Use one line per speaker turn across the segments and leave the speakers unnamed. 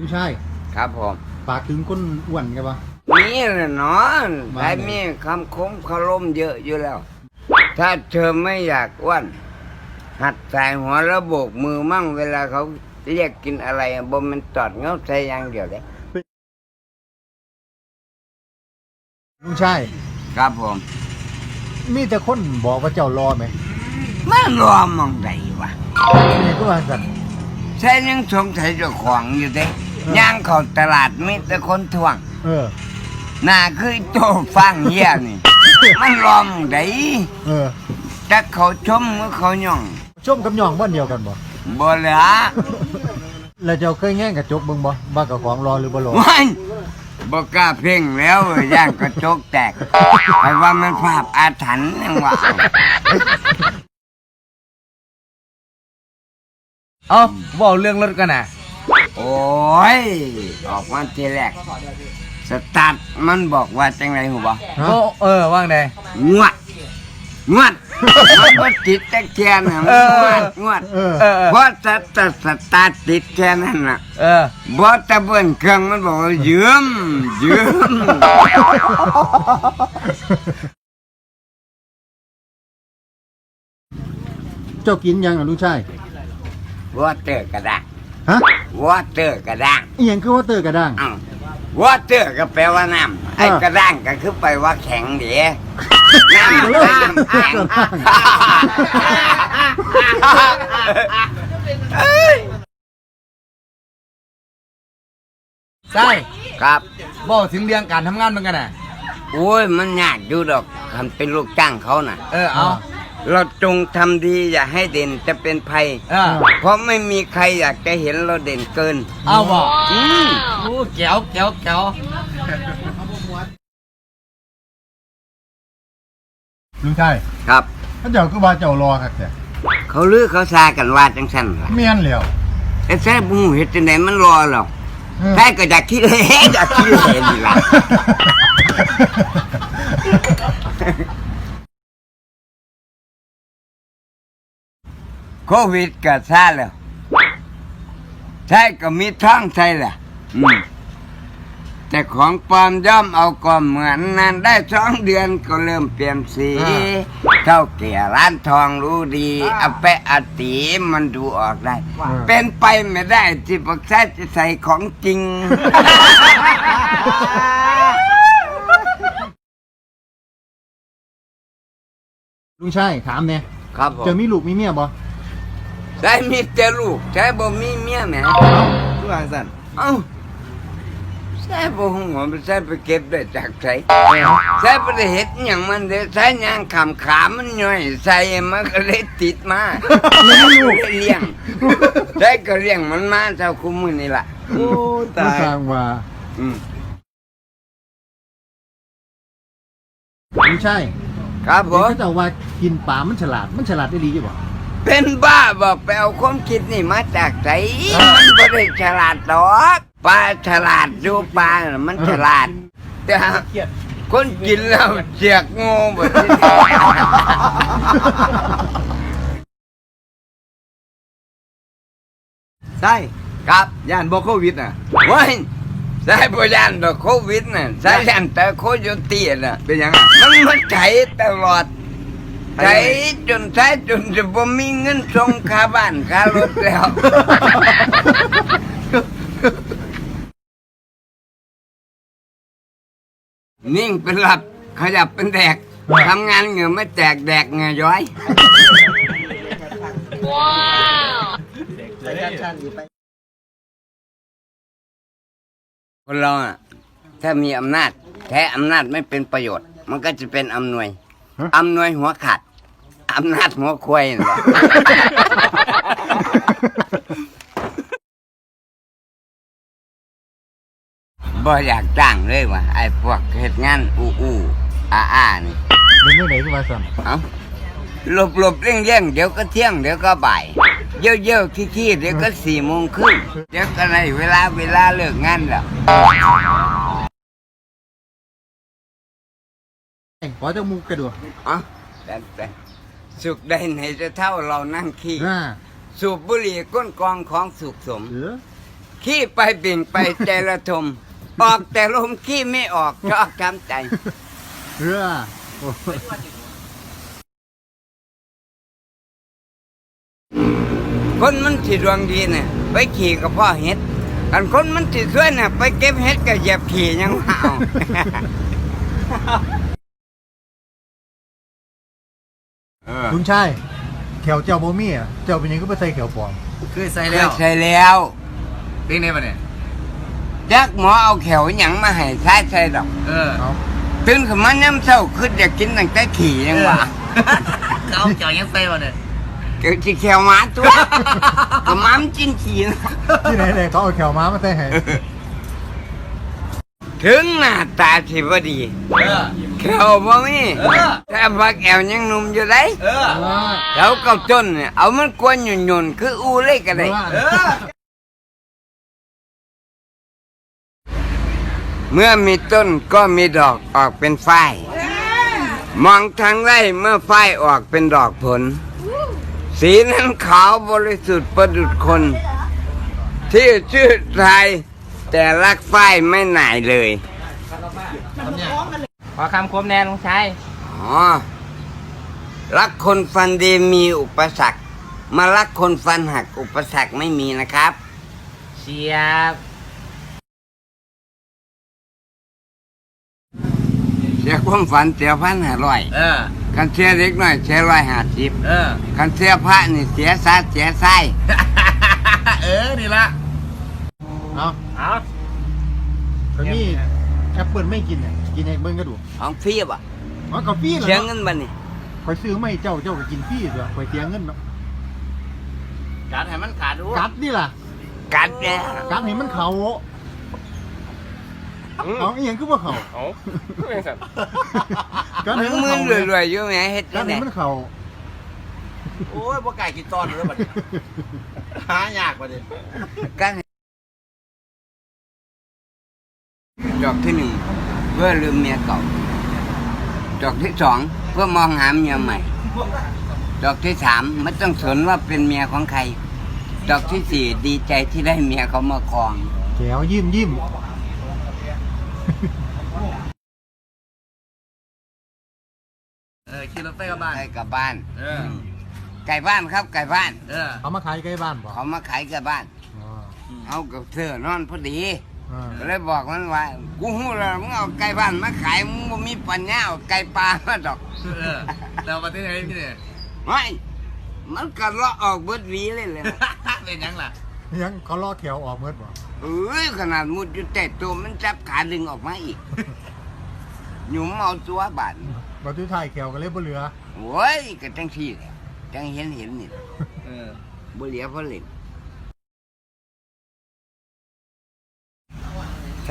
ลุงชาย
ครับผม
ฝากถึงคนอ้วนกันปะ
นี่แหละเนาะ
ว่า
แต่
ไง
มีคำคมคารมเยอะอยู่แล้ว ถ้าเธอไม่อยากอ้วน หัดใส่หัวแล้วโบกมือมั่งเวลาเขาเรียกกินอะไรอะบ่มันตอดเงาใส่อย่างเดียวเลย
ลุงชาย
ครับผม
มีแต่คนบอกว่าเจ้ารอไหม
มันรอมองใดวะ
นี่ก็ว่าสั่น
ใช่ยังสงสัยเจ้าของอยู่เด้ ย่างเข้าตลาดมีแต่คนทวง
เออ
หน้าคือโตฟังเฮียนี่ มันรอมองใด
เออ
จะเขาชมหรือเขาย่อง
ชมกับย่องบ้านเดียวกันบ่
บ่เหลือ
แล้วเจ้าเคยแง่งกระจกเบิ่งบ่ว่ากับของรอหรือบ่รอ
มันบ่กล้าเพ่งแล้วเว้ยย่างกระจกแตกไอ้ว่ามันภาพอาถรรพ์ยังว่า
เอาบอกเรื่องรถกันนะ
โอ้ยออกมาทีแรกสตาร์ทมันบอกว่าจังไรหูบ่
ฮะ
โอ้เออว่างได
งวดงวดมันบ่ติดแต่แค่น่ะมัน
เออ
งวดงวด
เออ
เออเออ
เพราะสตาร์ทสตาร์ทติดแค่นั้นน่ะ
เออ
บ่ตะเบิ้นเครื่องมันบอกว่ายืมยืม
เจ้ากินยังอะลุงชาย
วอเตอร์กระด้าง
ฮะ
วอเตอร์กระด้าง
อีหยังคือว่าเตอร์กระด้าง
อ้าววอเตอร์ก็แปลว่าน้ำไอ้
เออ
กระด้างก็คือไปว่าแข็งเดียน้ำ
เออ
น้ำแข็งเอ้ย
ใช่
ครับ
บอกถึงเรื่องการทำงานเหมือนกันนะ
โอ้ยมันยากอยู่ดอกทำเป็นลูกจ้างเขาน่ะ
เออเอา
เราจงทำดีอย่าให้เด่นจะเป็นภัย
เออ
เพราะไม่มีใครอยากจะเห็นเราเด่นเกิน
เอาบอก
อืม
โอ้แก้วแก้วแก้ว
ลุงชาย
ครับ
ถ้าเจ้าคือว่าเจ้ารอครับแต่
เขาลือเขาซากันว่าจังสันล่ะ
เมียนแล้ว
ไอ้แซ่บูเห็ดจังไหนมันรอหรอก
เออ
แท้ก็อยากคิดเห็นอยากคิดเห็นนี่ล่ะ โควิดก็ซาแล้วใช่ก็มีท้องใช่แหละอืมแต่ของปลอมย่อมเอาก็เหมือนนั้นได้สองเดือนก็เริ่มเปลี่ยนสีเท่าเกี่ยร้านทองรู้ดีอาแปะอาตีมันดูออกได้ เป็นไปไม่ได้ที่ปักแท้จะใส่ของจริง
ลุงชายถามเนี่ย
ครับผม
เจ้ามีลูกมีเมียบ่
ใช่มีแต่ลูกใช่บ่มีเมียแหม
ทุกอย่างสั่น
เอ้าใช่บ่หงหัวใช่ไปเก็บได้จากไสใช่ไปได้เห็ดอหย่างมันเด้ใช่ยางขำขามันย่อยใส่มันก็เลยติดมาเลยเลี้ยงใช่ก็เลี้ยงมันมาเท่าคุมือนี่ล่ะ
โอ้
มันสร้างว่า
อืม
ลุงชาย
ครับผ
เดี๋ยว
ม
เขาเจ้าว่ากินปลามันฉลาด มันฉลาดได้ดีอยู่บ่
เป็นบ้าบอกไปเอาความคิดนี่มาจากไหนมันไม่ได้ฉลาดดอกปลาฉลาดดูปลาน่ะมันฉลาด แต่คนกินแล้วเจียกโง่แบบนี้
ใช่
ครับ
ย่านบอกโควิดน่ะ
เว้ยใช่พยานต่อโควิดน่ะใช่ยันแต่โคโยตีน่ะ
เป็นยังไง
มันมันใช้ตลอด ใช้จนใช้จนจะบ่มีเงินส่งค่าบ้านค่ารถแล้ว นิ่งเป็นหลับขยับเป็นแดกทำงานเหงื่อไม่แตกแดกเหงื่อย้อยคนเราอะ ถ้ามีอำนาจ แท้อำนาจไม่เป็นประโยชน์ มันก็จะเป็นอำนวย
ฮะ
อำนวยหัวขาดอำนาจหัวควายนั่นแหละ บ่อยากจ้างเลยว่ะไอ้พวกเหตุงานอู้อู้อาอานี่
เป็นเมื่อไหร่ก็ว่าสั่น
เอ้าหลบหลบเลี่ยงเลี่ยงเดี๋ยวก็เที่ยงเดี๋ยวก็บ่ายเยี่ยวเยี่ยวขี้ขี้เดี๋ยวก็สี่โมงครึ่งเดี๋ยวก็ในเวลาเวลาเลิกงานแล้ว
ขอเจ้ามูกกระดูก
อ๋อแต่แต่สุขได้ไหนจะเท่าเรานั่งขี้
อ่า
สูบบุหรี่ก้นกองของสุขสม
เออ
ขี้ไปเบ่งไปใจระทม ออกแต่ลมขี้ไม่ออกชอบทำใจ
เรือโอ้
คนมันสิดวงดีเนี่ยไปขี่กับพ่อเฮ็ดอันคนมันสิช่วยเนี่ยไปเก็บเฮ็ดกับเหยียบขี่ยังว่าเอา
ลุงชายแขวเจ้าบ่มีอะเจ้าเป็นหยังก็ไปใส่แขวปลอม
คือใส่
เค
แล้
ยวใช่แล้ว
เป็นไงปะเนี่ย
จักหมอเอาแขวหยังมาให้ใช้ใช่ดอก
เออ
เอา
ตื่นขึ้นมาย้ำเช้าคืออยากกินตั้งแต่ขี่ยังว่า
เขาเกี่ยวยังใส่ปะเนี่ย
เกิดสิแขวหมาตัวก็หมามนกินขี่นะ
ที่ไหนเลยเขาเอาแขวม้ามาใส่ให้
ถึงหน้าตาสิบ่ดี
เออ
แขวบ่มี
เออ
แต่ว่าแขวยังหนุ่มอยู่เลย
เออ
แล้วกับต้นเนี่ยเอามันกวนหยุ่นๆคืออูเลยก็ได้
เออ
เมื่อมีต้นก็มีดอกออกเป็นฝ้ายมองทางไร่เมื่อฝ้ายออกเป็นดอกผล สีนั้นขาวบริสุทธิ์ประดุจคน ที่ชื่อไทยแต่รักฝ้ายไม่หน่ายเลย
ข อคำคมแน่ลุงชัย
อ๋อ รักคนฟันดีมีอุปสรรค มารักคนฟันหักอุปสรรคไม่มีนะครับ
เชียบ
เสียความฝันเสียพันห้าร้อย
เออ
คันเสียเล็กน้อยเสียร้อยห้าสิบ
เออ
คันเสียพระนี่เสียซาเสียไส้
เออ นี่ละ
เอา
เอา
คนนี้แอปเปิลไม่กินเนี่ย กินให้เบิ่งก็ดู
ของฟรีบ่
อ๋อกาแฟเหรอ
เสียเงินบ่นี่
คอยซื้อไม่เจ้าเจ้าก็กินฟรีเด้อคอยเสียเงินเนาะ
การให้มันขาดดู
กัดนี่ล่ะ
กัดเนี่ย
กัดให้มันเขาเอาอีหยังคือบ่เขา
เอาเป็นสัตว์
กัด
มึ
ให้
ง
มัน
มึ
เขา
งรวยๆอยู่ไหมเฮ็ด
กั
จั
ด
ง
ให้
ได๋
มันเขา
โอ้ยบ่ไก่กินตอนเลยบัดนี้หายากบัดนี้
กัดให้ดอกที่หนึ่ง เพื่อลืมเมียเก่า ดอกที่สองเพื่อมองหาเมียใหม่ ดอกที่สามไม่ต้องสนว่าเป็นเมียของใคร ดอกที่สี่ดีใจที่ได้เมียเขามาครอง
แขวยิ้มยิ้ม
เออขี่รถไปกับบ้าน
ไปกลับบ้าน
เออ
ไก่บ้านครับไก่บ้าน
เออ
เอามาขายใกล้บ้านบ่
เขามาขายกับบ้าน
อ๋อ
เอากับเสื้อนอนพอดี
อ่า
ก็ เลยบอกมันว่ากูหูแล้วมึงเอาไก่บ้านมาขายมึงบ่มีปัญญาเอาไก่ปลามาดอก
เออแล้วประเทศไหนพี่เนี่ย
ไม่มันก็เลาะออกเบิดหวีเลยเลย
เป็นหยังล่ะ
ยังเขาลอกแขวออกเมื่อบ่
เอ้ยขนาดมุดอยู่แต่ตัวมันจับขาดึงออกมาอีก หยุ่มเอาตัวบาด
บัดทุกท้ายแขวก็เลยบ่เหลือ
โอ้ยก็จังที่แหละจังเห็นเห็นนี่แหละ
เออ
บ่เหลียเพราะเล่น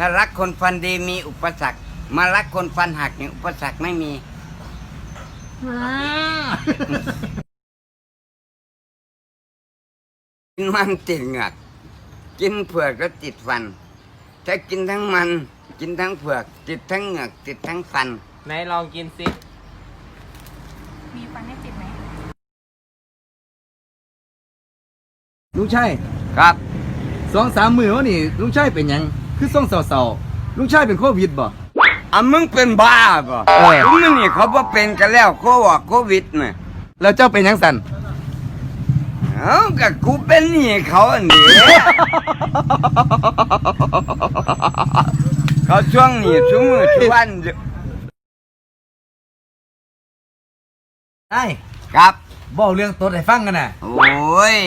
ถ้ารักคนฟันดีมีอุปสรรค มารักคนฟันหักเนี่ยอุปสรรคไม่มี กินมันติดเหงือกกินเผือกก็ติดฟัน ถ้ากินทั้งมัน กินทั้งเผือก ติดทั้งเหงือกติดทั้งฟัน
ไหนลองกินสิ
มีฟันให้ติดไหม
ลุงชัย
ครับ
สองสามมือวะนี่ลุงชัยเป็นหยัง คือส่งเศร้าๆลุงชัยเป็นโควิดบ่
อะมึงเป็นบ้าป่ะ
เออ
มึงนี่เขาบ่เป็นกันแล้วโควิดโควิดน่ะ
แล้วเจ้าเป็นหยังสัน
เอ้ากับกูเป็นหนี่เขาอันนี้ เขาช่วงนี้ชั่วมือทุกวันอยู่
ไอ้
ครับ
บอกเรื่องตัวให้ฟังกันน่ะ
โอ้ย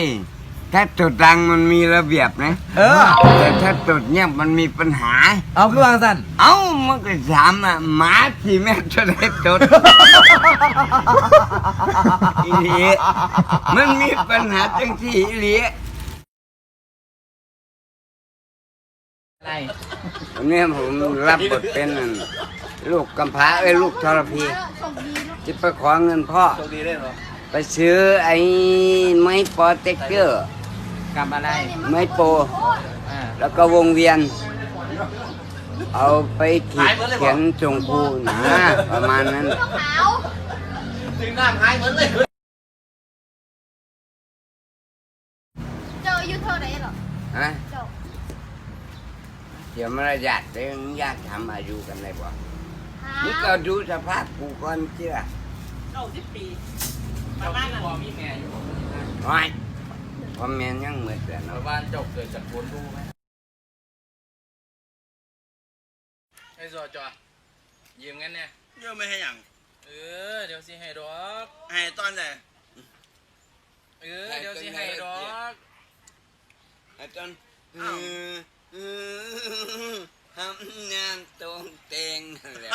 ถ้าตดดังมันมีระเบียบนะ
เออ
แต่ถ้าตดเงียบมันมีปัญหา
เอาคือวางสัน
เอ้ามันก็ถามอะหมาที่แม่จะได้ตดอีหลีมันมีปัญหาจังที่อีหลี
อะไร
วันนี้ผมรับบทเป็นนั่นลูกกำพร้าเอ้ยลูกทรพี จะไปขอเงินพ่อ
โชคดีได้เหรอ
ไปซื้อไอ้ไม้ปอเต็กเกอร์
กับอะไร
ไม้โป
อ่า
แล้วก็วงเวียน เอาไปขีดเขียนจงคูนะประมาณนั้น
ถึงน้ำหายเหมือนเลย
เจออายุเท่าไหร่หรอ
ฮะ
เจ้า
เดี๋ยวมารยาทเรื่องญาติทำอายุกันเลยบ่นี่ก็ดูสภาพกูก่อนเชื่อ
เก้าสิบปีประมาณนั้นมีแม่อยู่
ไว้ พอแม่นยังเหมือนแต่เนาะ
บ้านเจ้าเกิดจากโคนดูไหมไอ้จอจอยืมงั้นเนี่ย
เยอะไม่ให้หยัง
เออเดี๋ยวสิให้ดอก
ให้ตอนไหน
เออเดี๋ยวสิให้ดอก
ไอ้ต้นเออเออทำงานตรงเตงนั่นแหละ